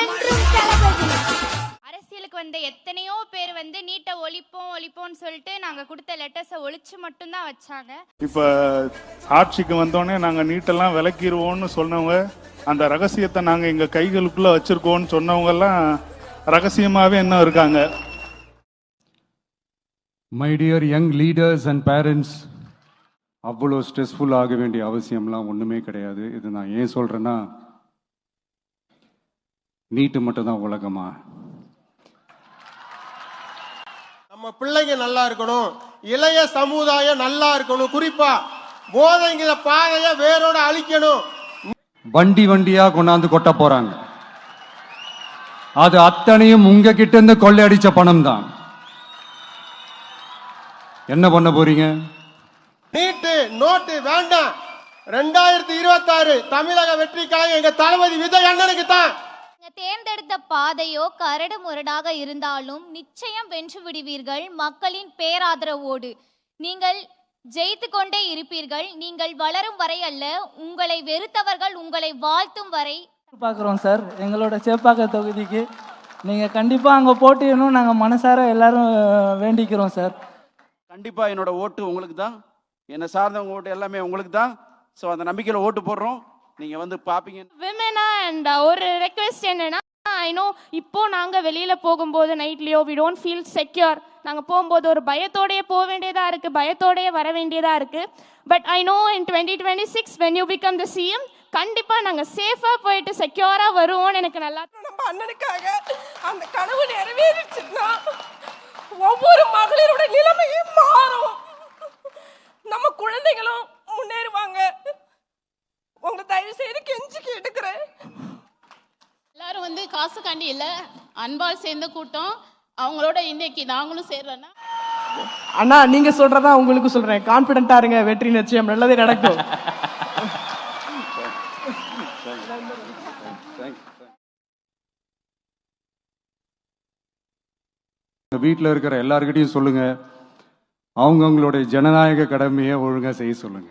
என்றும் தளபதி. அரசியலுக்கு வந்த எத்தனையோ பேர் வந்து நீட்டை ஒழிப்போம் ஒழிப்போம்னு சொல்லிட்டு நாங்க கொடுத்த லெட்டர்ஸை ஒழிச்சு மட்டும்தான் வச்சாங்க. இப்ப ஆட்சிக்கு வந்தோடனே நாங்க நீட்டெல்லாம் விலக்கிடுவோம்னு சொன்னவங்க அந்த ரகசியத்தை நாங்க எங்க கைகளுக்குள்ள வச்சிருக்கோம்னு சொன்னவங்க எல்லாம் ரகசியமாவே இன்னும் இருக்காங்க? My dear young leaders and parents அவ்வளோ ஸ்ட்ரெஸ்ஃபுல் ஆக வேண்டிய அவசியம்லாம் ஒன்றுமே கிடையாது. இது நான் ஏன் சொல்கிறேன்னா நீட்டு மட்டும்தான் உலகமா? நம்ம பிள்ளைங்க நல்லா இருக்கணும். இளைய சமுதாயம் நல்லா இருக்கணும். குறிப்பா போதைங்கிற பாதைய வேரோட அழிக்கணும். வண்டி வண்டியா கொண்டாந்து கொட்ட போறாங்க. அது அத்தனையும் உங்ககிட்ட இருந்து கொள்ளையடிச்ச பணம் தான் என்ன பண்ண போறீங்க? நீட்டு நோட்டு வேண்டாம். ரெண்டாயிரத்தி இருபத்தி ஆறு தமிழக வெற்றிக்காக எங்க தளபதி விஜய் அண்ணனுக்கு தான் பாதையோ கரடு முரடாக இருந்தாலும் நிச்சயம் வென்று விடுவீர்கள் மக்களின் பேராதரவோடு. நீங்கள் ஜெயித்து கொண்டே இருப்பீர்கள். நீங்கள் வளரும் வரை அல்ல உங்களை வெறுத்தவர்கள் உங்களை வாழ்த்தும் வரை. பார்க்குறோம் சார். எங்களோட சேப்பாக்க தொகுதிக்கு நீங்கள் கண்டிப்பாக அங்கே போட்டியணும் நாங்கள் மனசார எல்லாரும் வேண்டிக்கிறோம் சார். கண்டிப்பா என்னோட ஓட்டு உங்களுக்கு தான். என்னை சார்ந்தவங்க ஓட்டு எல்லாமே உங்களுக்கு தான். ஸோ அந்த நம்பிக்கையில் ஓட்டு போடுறோம். நீங்க வந்து பாப்பீங்க விமனா அண்ட் ஒரு ரெக்வெஸ்ட் என்னன்னா ஐ நோ இப்போ நாங்கள் வெளியில் போகும்போது நைட்லேயோ வி டோன்ட் ஃபீல் செக்யூர் நாங்கள் போகும்போது ஒரு பயத்தோடையே போக வேண்டியதாக இருக்குது பயத்தோடயே வர வேண்டியதாக இருக்குது but I know in twenty twenty six when you become the CM கண்டிப்பாக நாங்கள் சேஃபாக போயிட்டு செக்யூராக வருவோம்னு எனக்கு நல்லா நம்ம அண்ணனுக்காக அந்த கனவு நிறைவேறிச்சுன்னா ஒவ்வொரு மகளிரோட நிலைமையும் மாறும். நம்ம குழந்தைகளும் முன்னேறுவாங்க. உங்களை தயவு செய்து கெஞ்சி கேட்டுக்கிறேன். வந்து காசுக்காண்டி இல்லை. அன்பால் சேர்ந்த கூட்டம். அவங்களோட இன்னைக்கு நாங்களும் சேர்றோன்னா? அண்ணா நீங்கள் சொல்கிறதா உங்களுக்கு சொல்கிறேன் கான்ஃபிடென்ட்டாக இருங்க வெற்றி நிச்சயம். நல்லதே நடக்கும். வீட்டில் இருக்கிற எல்லார்கிட்டையும் சொல்லுங்க. அவங்கவுங்களுடைய ஜனநாயக கடமையை ஒழுங்காக செய்ய சொல்லுங்க.